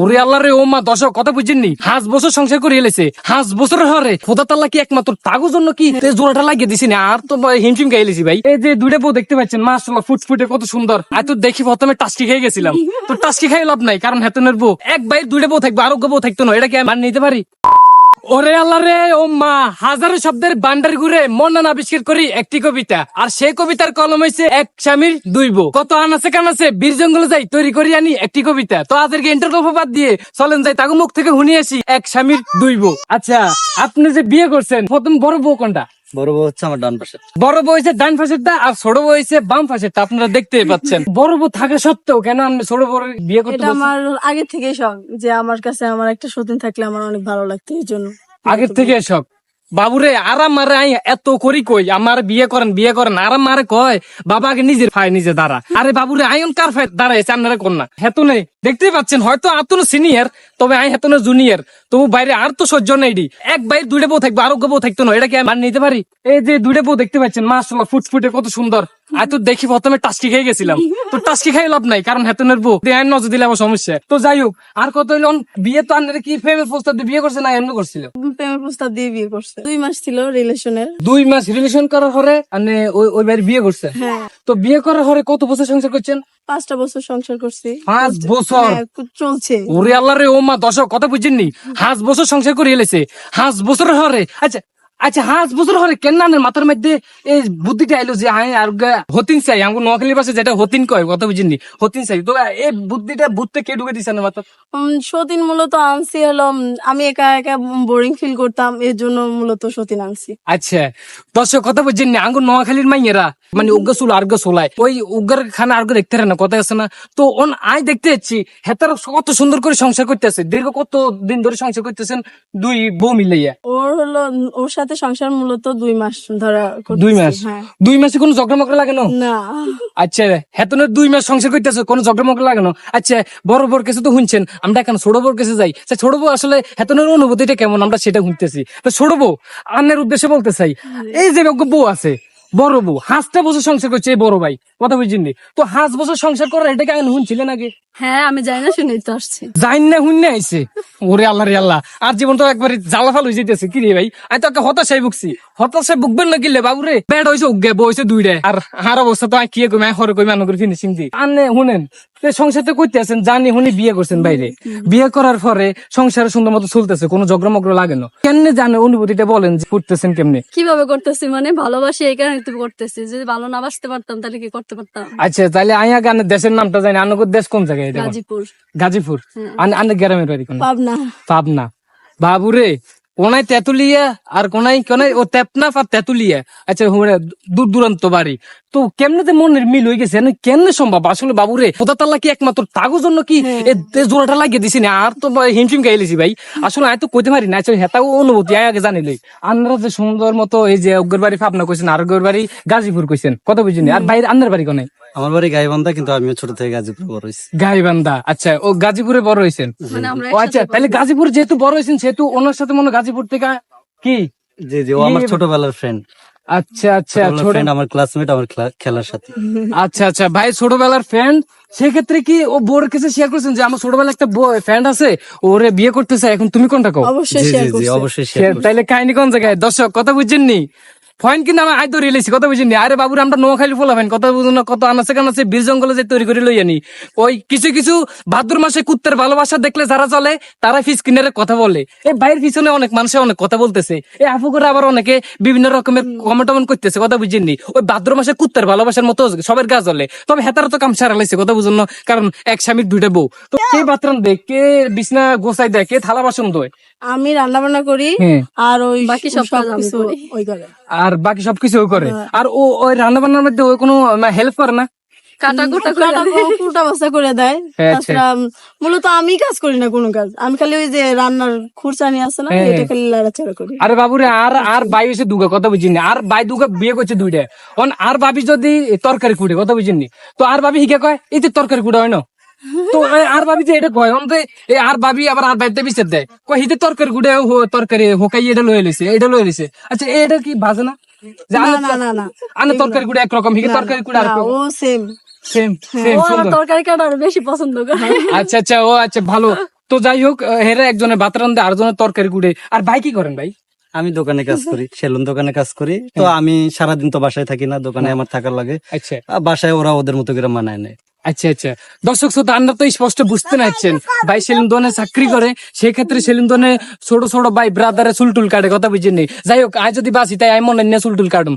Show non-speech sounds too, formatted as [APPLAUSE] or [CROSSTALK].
ওরে আল্লাহ রে, ও মা, দর্শক, কথা বুঝেননি হাঁস বছর সংসার করে এলেছে। হাঁস বছর হরে, খোদা তাল্লা কি একমাত্র জন্য কি জোড়াটা লাগিয়ে দিছি না? আর তো হিমশিম খেয়ে এলেছি ভাই। এই যে দুইটা বউ দেখতে পাচ্ছেন, মাশাআল্লাহ, ফুটফুটে কত সুন্দর। আর তো দেখি, প্রথমে টাস্কি খেয়ে গেছিলাম। তো টাস্কি খাই লাভ নাই, কারণ হেতনের বউ, এক ভাই দুইটা বউ থাকবে, আরোগ্য বউ থাকতো না, এটা কি আমি নিতে পারি? ওরে আল্লাহ রে, ও মা। হাজারো শব্দের বান্ডার ঘুরে মন্নান আবিষ্কার করি একটি কবিতা। আর সেই কবিতার কলম হয়েছে এক স্বামীর দুই বউ। কত আনাছে কানাছে বীর জঙ্গলে যাই তৈরি করি আনি একটি কবিতা। তো আজকে ইন্টার গল্প বাদ দিয়ে চলেন যাই তাকে মুখ থেকে শুনিয়ে আসি, এক স্বামীর দুই বউ। আচ্ছা আপনি যে বিয়ে করছেন, প্রথম বড় বউ কোনটা? বড় বউ হচ্ছে আমার ডান পাশে বড় বউ হয়েছে ডান পাশেরটা আর ছোট বউ হয়েছে বাম পাশেরটা আপনারা দেখতে পাচ্ছেন। [LAUGHS] বড় বউ থাকা সত্ত্বেও কেন আপনি ছোট বউ বিয়ে করতে এটা আমার আগে থেকেই শখ যে আমার কাছে আমার একটা সতীন থাকলে আমার অনেক ভালো লাগতো এই জন্য। আগের থেকে সব বাবুরে আরাম মারে আই এত করি কই? আমার বিয়ে করেন বিয়ে করেন আরাম মারে কয়? বাবা আগে নিজের ফায় নিজে দাঁড়া। আরে বাবুরে আয়ন কার ফায় দাঁড়ায় আপনারা কোন হেতু নেই। দেখতেই পাচ্ছেন হয়তো আতুন সিনিয়র তবে আই হেতুনে জুনিয়র তবু বাইরে আর তো সহ্য নেই। এক বাইরে দুইটা বউ থাকবে আরোগ্য বউ থাকতো না এটা কি আমি নিতে পারি? এই যে দুইটা বউ দেখতে পাচ্ছেন মাশাআল্লাহ ফুটফুটে কত সুন্দর। আর তো দেখি প্রথমে টাস্কি খেয়ে গেছিলাম। তো টাস্কি খাই লাভ নাই কারণ হেতনের বউ দিয়ে আইন নজর দিলে আমার সমস্যা। তো যাই হোক আর কত হইল বিয়ে তো আনলে কি প্রেমের প্রস্তাব দিয়ে বিয়ে করছে না এমনি করছিল? প্রেমের প্রস্তাব দিয়ে বিয়ে করছে। দুই মাস ছিল রিলেশনের। দুই মাস রিলেশন করার পরে মানে ওই ওই বাড়ি বিয়ে করছে? হ্যাঁ। তো বিয়ে করার পরে কত বছর সংসার করছেন? পাঁচটা বছর সংসার করছি। পাঁচ বছর? হ্যাঁ, চলছে। ওরে আল্লাহ রে ও মা দশক কথা হাঁস বছর সংসার করে এলেছে হাঁস বছরের হরে আচ্ছা আচ্ছা হাঁস বছর হরে কেন না মাথার মধ্যে এই বুদ্ধিটা আইলো যে আই আর হতিন চাই। আমার নোয়াখালীর পাশে যেটা হতিন কয় কথা বুঝিনি হতিন চাই। তো এই বুদ্ধিটা বুদ্ধতে কে ঢুকে দিছে না মাথা সতীন মূলত আনছি হলো আমি একা একা বোরিং ফিল করতাম এর জন্য মূলত সতীন আনছি। আচ্ছা দর্শক কথা বুঝছেন না আঙ্গুর নোয়াখালীর মাইয়েরা মানে উগ্র চুল আর্গ চুলায় ওই উগ্র খানা আর্গ দেখতে না কথা আছে না। তো ওন আই দেখতে যাচ্ছি। হেতার কত সুন্দর করে সংসার করতেছে দীর্ঘ কত দিন ধরে সংসার করতেছেন দুই বউ মিলাইয়া? ওর হলো ওর সাথে সংসার মূলত দুই মাস ধরা দুই মাস? হ্যাঁ। দুই মাসে কোনো ঝগড়া মগড়া লাগে না? না। আচ্ছা হেতনের দুই মাস সংসার করতেছে কোনো ঝগড়া মগড়া লাগে না। আচ্ছা বড় বড় কাছে তো শুনছেন আমরা এখন ছোট বড় কাছে যাই? আচ্ছা, ছোট বউ আসলে হেতনের অনুভূতিটা কেমন? আমরা সেটা শুনতেছি। তো ছোট বউ আন্নের উদ্দেশ্যে বলতে চাই এই যে বউ আছে বড় বউ হাঁসটা বছর সংসার করছে এই বড় ভাই কথা বুঝিনি তো হাঁস বছর সংসার করার এটাকে আগে শুনছিলেন আগে? হ্যাঁ আমি জানি না শুনেই তো আসছি। যাইন না হুন না আইছে। ওরে আল্লাহ রে আল্লাহ আর জীবন তো একবার জ্বালা ফাল হয়ে যেতেছে কি রে ভাই? আমি তো একটা হতাশায় ভুগছি। হতাশায় ভুগবেন না কিলে বাবু রে ব্যাড হয়েছে উগে বইছে দুইটা আর আর অবস্থা তো কি কই হরে কই মানুষ করে ফিনিশিং দি। আনে শুনেন তে সংসারতে করতে আছেন জানি হুনি বিয়ে করছেন বাইরে। বিয়ে করার পরে সংসারে সুন্দর মতো চলতেছে কোনো জগ্রমগ্র লাগে না। কেমনে জানে অনুভূতিটা বলেন যে ফুটতেছেন কেমনে? কীভাবে করতেছি মানে? ভালোবাসি এই কারণে তো করতেছি। যদি ভালো না বাসতে পারতাম তাহলে কি করতে পারতাম? আচ্ছা তাহলে আইয়া গান দেশের নামটা জানি আনগর দেশ কোন জায়গায় গাজীপুর। গাজীপুর। আন আন গ্রামের বাড়ি কোন পাবনা। পাবনা। বাবুরে কোনায় তেতুলিয়া আর কোনায় কোনায় ও তেপনা আর তেতুলিয়া। আচ্ছা দূর দূরান্ত বাড়ি। তো কেমনে যে মনের মিল হয়ে গেছে কেমনে সম্ভব? আসলে বাবুরে খোদা তাল্লা কি একমাত্র তাগো জন্য কি তে জোড়াটা লাগিয়ে দিছি না? আর তো হিমশিম গাইলেছি ভাই। আসলে আমি তো কইতে পারি না আসলে হেতাও অনুভূতি আয় আগে জানিলই আন্নারা যে সুন্দর মতো এই যে অগ্গের বাড়ি পাবনা কইছেন আর অগ্গের বাড়ি গাজীপুর কইছেন কথা বুঝিনি আর বাইরে আন্নার বাড়ি কোনায় আমার বাড়ি গাইবান্ধা কিন্তু আমিও ছোট থেকে গাজীপুর বড় হয়েছি। গাইবান্ধা আচ্ছা ও গাজীপুরে বড় হয়েছেন? মানে ও আচ্ছা তাহলে গাজীপুর যেহেতু বড় হয়েছেন সেহেতু ওনার সাথে মনে গাজীপুর থেকে কি? জি জি ও আমার ছোটবেলার ফ্রেন্ড আচ্ছা আচ্ছা ছোট ফ্রেন্ড আমার ক্লাসমেট আমার খেলার সাথে। আচ্ছা আচ্ছা ভাই ছোটবেলার ফ্রেন্ড সেক্ষেত্রে কি ও বোর কাছে শেয়ার করছেন যে আমার ছোটবেলার একটা ফ্রেন্ড আছে ওরে বিয়ে করতে চাই এখন তুমি কোনটা কও? অবশ্যই শেয়ার জি জি অবশ্যই share তাইলে কাহিনী কোন জায়গায়? দর্শক কথা বুঝছেননি? পয়েন্ট কিন্তু আমার আয় তৈরি লেছি, কথা বুঝিনি। আরে বাবুর, আমরা নোয়াখালী ফোলাবেন কথা বুঝুন কত আনাচে কানাচে বীর জঙ্গলে যে তৈরি করে লই আনি ওই কিছু কিছু ভাদ্র মাসে কুত্তের ভালোবাসা দেখলে যারা চলে তারা ফিস কিনারে কথা বলে। এই বাইরের পিছনে অনেক মানুষে অনেক কথা বলতেছে। এই আপু করে আবার অনেকে বিভিন্ন রকমের কমেন্ট টমেন্ট করতেছে, কথা বুঝিনি। ওই ভাদ্র মাসে কুত্তের ভালোবাসার মতো সবার গা চলে তবে হেতারা তো কাম সারা লাইছে, কথা বুঝুন কারণ এক স্বামীর দুইটা বউ। তো কে বাথরুম দেয় কে বিছনা গোসাই দেয়, কে থালা বাসন দেয় আমি রান্না বান্না করি হ্যাঁ। আর ওই বাকি সব কিছু ওই করে আর বাকি সবকিছু ও করে। আর ও ওই রান্না বান্নার মধ্যে ওই কোনো হেল্প করে না? কাটা কুটা করে কাটা করে দেয়। হ্যাঁ, আচ্ছা। তাছাড়া মূলত আমি কাজ করি না কোনো কাজ। আমি খালি ওই যে রান্নার না হ্যাঁ। এটা খালি লাড়াচাড়া করি। আরে বাবুরে আর আর বাই হয়েছে দুগা কথা বুঝিনি আর বাই দুগা বিয়ে করছে দুইটা অন আর ভাবি যদি তরকারি কুটে কথা বুঝিনি তো আর ভাবি হিকে কয় এই যে তরকারি কুটে হয় না? তো আর ভাবি যে এটা অন্তে এই আর ভাবি আবার আর বাইতে বিচার দেয়। কয় হিতে তরকারি হো- তরকারি হোকাই এটা লয়ে লিছে এটা লয়ে লিছে আচ্ছা এটা কি ভাজে না? না আনে- না না আনে তরকারি কুটে একরকম হিকে তরকারি কুটে আর ও সেম সেম সেম ও তরকারি কাটা আরও বেশি পছন্দ করে? আচ্ছা আচ্ছা ও আচ্ছা ভালো। তো যাই হোক হেরা একজনের ভাত রান্ধে আর জনের তরকারি কুড়ে আর ভাই কি করেন ভাই? আমি দোকানে কাজ করি সেলুন দোকানে কাজ করি। তো আমি সারাদিন তো বাসায় থাকি না দোকানে আমার থাকার লাগে। আচ্ছা। বাসায় ওরা ওদের মতো করে মানায় নেয়। আচ্ছা আচ্ছা। দর্শক শ্রোতা আমরা তো স্পষ্ট বুঝতে পারছেন ভাই সেলিম দোনে চাকরি করে সেই ক্ষেত্রে সেলিম দোনে ছোট ছোট ভাই ব্রাদারে চুলটুল কাটে কথা বুঝেন যাই হোক আজ যদি বাসি তাই আমি মনে নিয়ে চুলটুল কাটুম।